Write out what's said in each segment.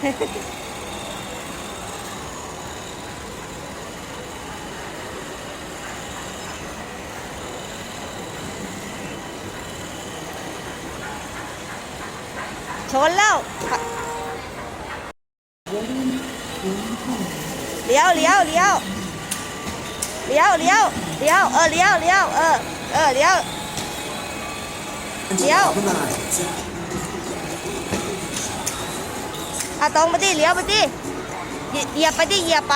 ชนแล้ว เลี้ยวเลี้ยวเลี้ยวเลี้ยวเลี้ยวเลี้ยวเออเลี้ยวเลี้ยวเออเออเลี้ยวเดี๋ยว ขึ้นมา อะตรงไปดิเลี้ยวไปดิเหยียบไปดิเหยียบไป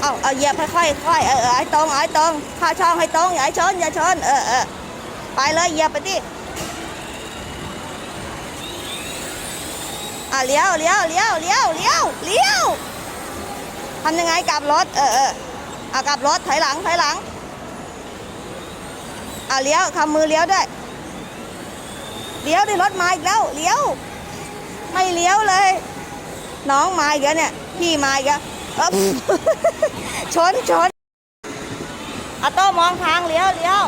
เอาเอาเหยียบค่อยๆค่อยเออเออให้ตรงเอาให้ตรงข้าช่องให้ตรงอย่าให้ชนอย่าชนเออเออไปเลยเหยียบไปดิอะเลี้ยวเลี้ยวเลี้ยวเลี้ยวเลี้ยวเลี้ยวทำยังไงกลับรถเออเออเอากลับรถถอยหลังถอยหลังอะเลี้ยวทำมือเลี้ยวด้วย เลี้ยวดิรถมาอีกแล้วเลี้ยว ไม่เลี้ยวเลย น้องมาอีกแล้วเนี่ย พี่มาอีกแล้วเอ้าชนชนอาโต้มองทางเลี้ยวเลี้ยว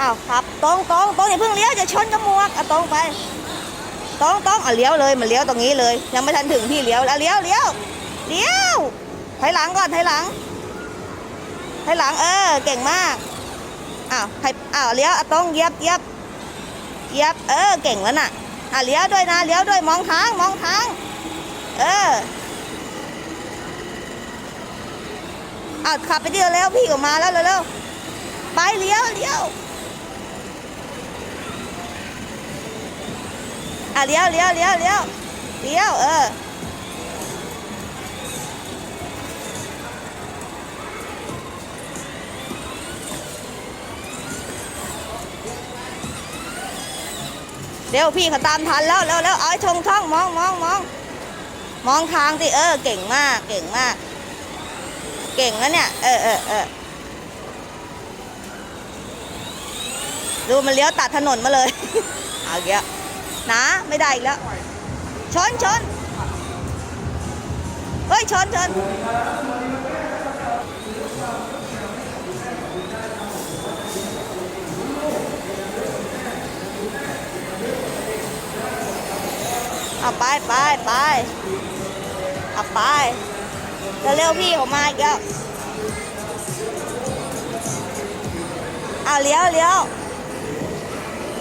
อ้าวครับตรงตรงตรงอย่าเพิ่งเลี้ยวจะชนกระมวกอะตรงไปตรงตรงอะเลี้ยวเลยมันเลี้ยวตรงนี้เลย ยังไม่ทันถึงที่เลี้ยวแล้วเลี้ยวเลี้ยวเลี้ยวถอยหลังก่อนถอยหลังถอยหลังเออเก่งมาก อ้าวให้อ้าวเลี้ยวอะตรงเยียบเยียบเยียบเออเก่งแล้วน่ะอะเลี้ยวด้วยนะเลี้ยวด้วยมองทางมองทางเอออ้าวขับไปเดียวแล้วพี่ออกมาแล้วเร็วๆไปเลี้ยวเลี้ยวอะเลี้ยวเลี้ยวเลี้ยวเลี้ยวเลี้ยวเออ เร็วพี่เขาตามทันแล้วเร็วเร็วเอาให้ชงช่องมองมองมองมองทางสิเออ เก่งมากเก่งมาก เก่งแล้วเนี่ย เออเออเออดูมันเลี้ยวตัดถนนมาเลย เอาอีกแล้วนะไม่ได้อีกแล้วชนชนเฮ้ยชนชน เอาไปไปไปเอาไปเร็วๆพี่เขามาอีกแล้วเอาเลี้ยวเลี้ยว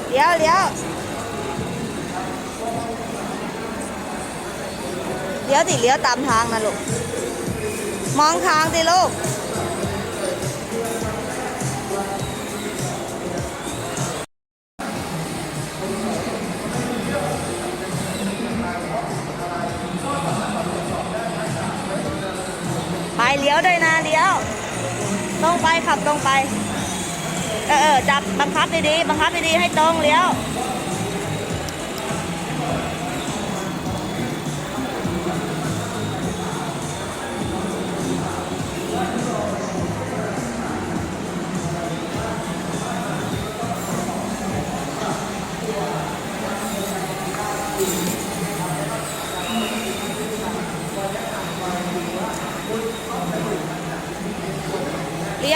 เลี้ยวเลี้ยวเลี้ยวติเลี้ยวตามทางนะลูกมองทางสิลูก ตรงไปขับตรงไป เออเออจับบังคับดีๆบังคับดีๆให้ตรงเลี้ยว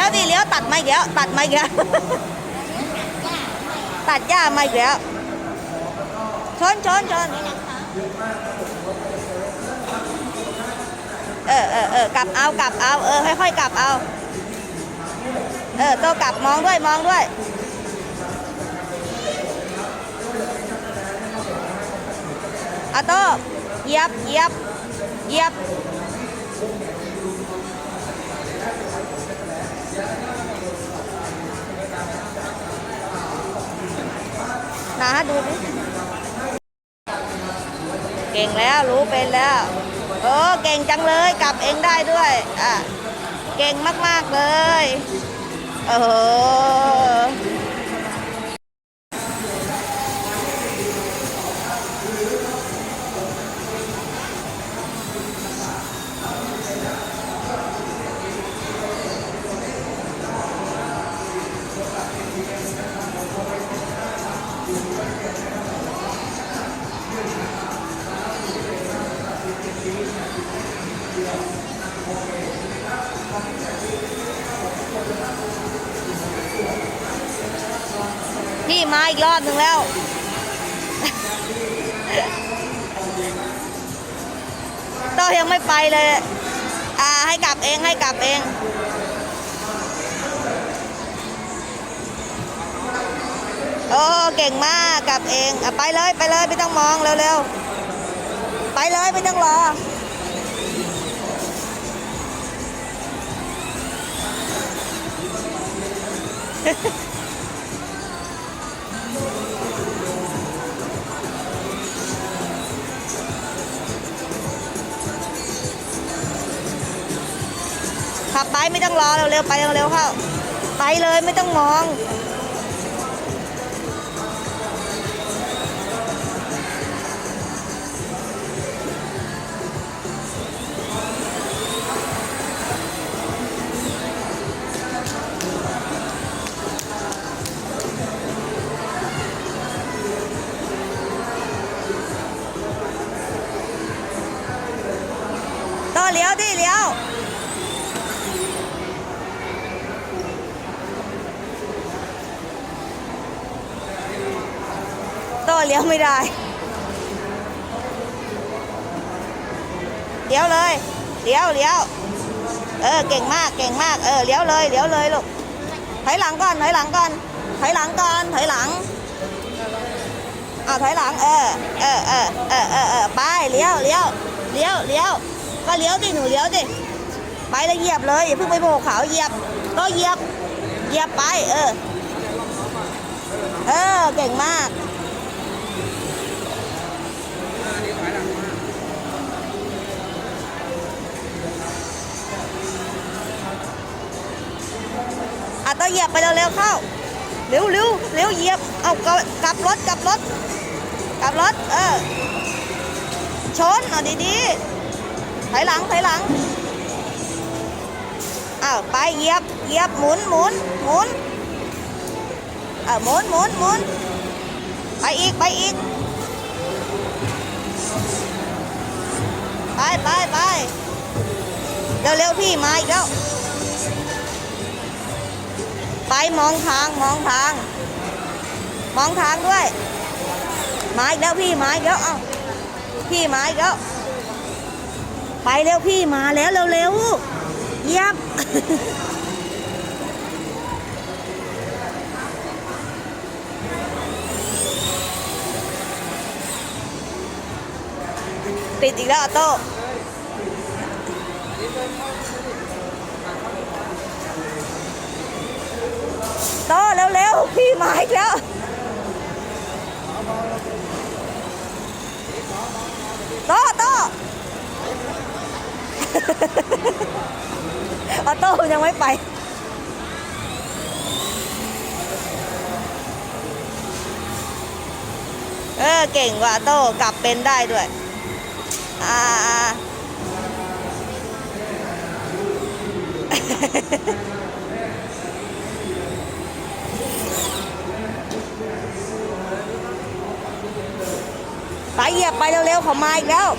เลี้ยวดิเลี้ยวตัดมาอีกแล้วตัดมาอีกแล้วตัดหญ้ามาอีกแล้วชนชนชนเออเออเออกลับเอากลับเอาเออค่อยๆกลับเอา เออโตกลับมองด้วยมองด้วยอาโต้เหยียบเหยียบเหยียบ นะดูดิเก่งแล้วรู้เป็นแล้วเออเก่งจังเลยกลับเองได้ด้วยอะเก่งมาก ๆ เลย เออ นี่มาอีกรอบหนึ่งแล้ว โตยังไม่ไปเลย อ่าให้กลับเองให้กลับเองโอ้เก่งมากกลับเองอไปเลยไปเลยไม่ต้องมองเร็วๆ ไปเลยไม่ต้องรอ ขับไปไม่ต้องรอเร็วๆไปเร็วๆเข้าไปเลยไม่ต้องมอง เลี้ยวไม่ได้ เลี้ยวเลย เลี้ยวเลี้ยว เออ เก่งมาก เก่งมาก เออ เลี้ยวเลย เลี้ยวเลยลูกถอยหลังก่อน ถอยหลังก่อน ถอยหลังก่อน ถอยหลังอ่าถอยหลัง เออ เออเออเออเออเออไป เลี้ยวเลี้ยว เลี้ยวเลี้ยว ก็เลี้ยวดิ หนูเลี้ยวดิ ไปแล้วเหยียบเลยอย่าเพิ่งไปโบกเขาเหยียบ ก็เหยียบ เหยียบไป เออ เออ เก่งมาก อะต้องเหยียบไปเร็วๆเข้า เร็วเร็วเร็วเหยียบ เอากลับกลับรถกลับรถกลับรถ เออ ชนเอาดีๆถอยหลังถอยหลังอ้าวไปเหยียบเหยียบหมุนหมุนหมุนเออหมุนหมุนหมุนไปอีกไปอีกไปไปไปเร็วเร็วๆพี่มาอีกแล้ว ไปมองทางมองทาง มองทางด้วยมาอีกแล้วพี่มาอีกแล้วเอ้าพี่มาอีกแล้วไปเร็วพี่มาแล้วเร็วเร็วๆเยียบติดอีกแล้วออโต้ โต้เร็วๆพี่มาอีกแล้วโต้โต้ออโต้ยังไม่ไปเออเก่งว่ะโต้กลับเป็นได้ด้วย อ่าอ่า เหยียบไปเร็วๆเขามาอีกแล้ว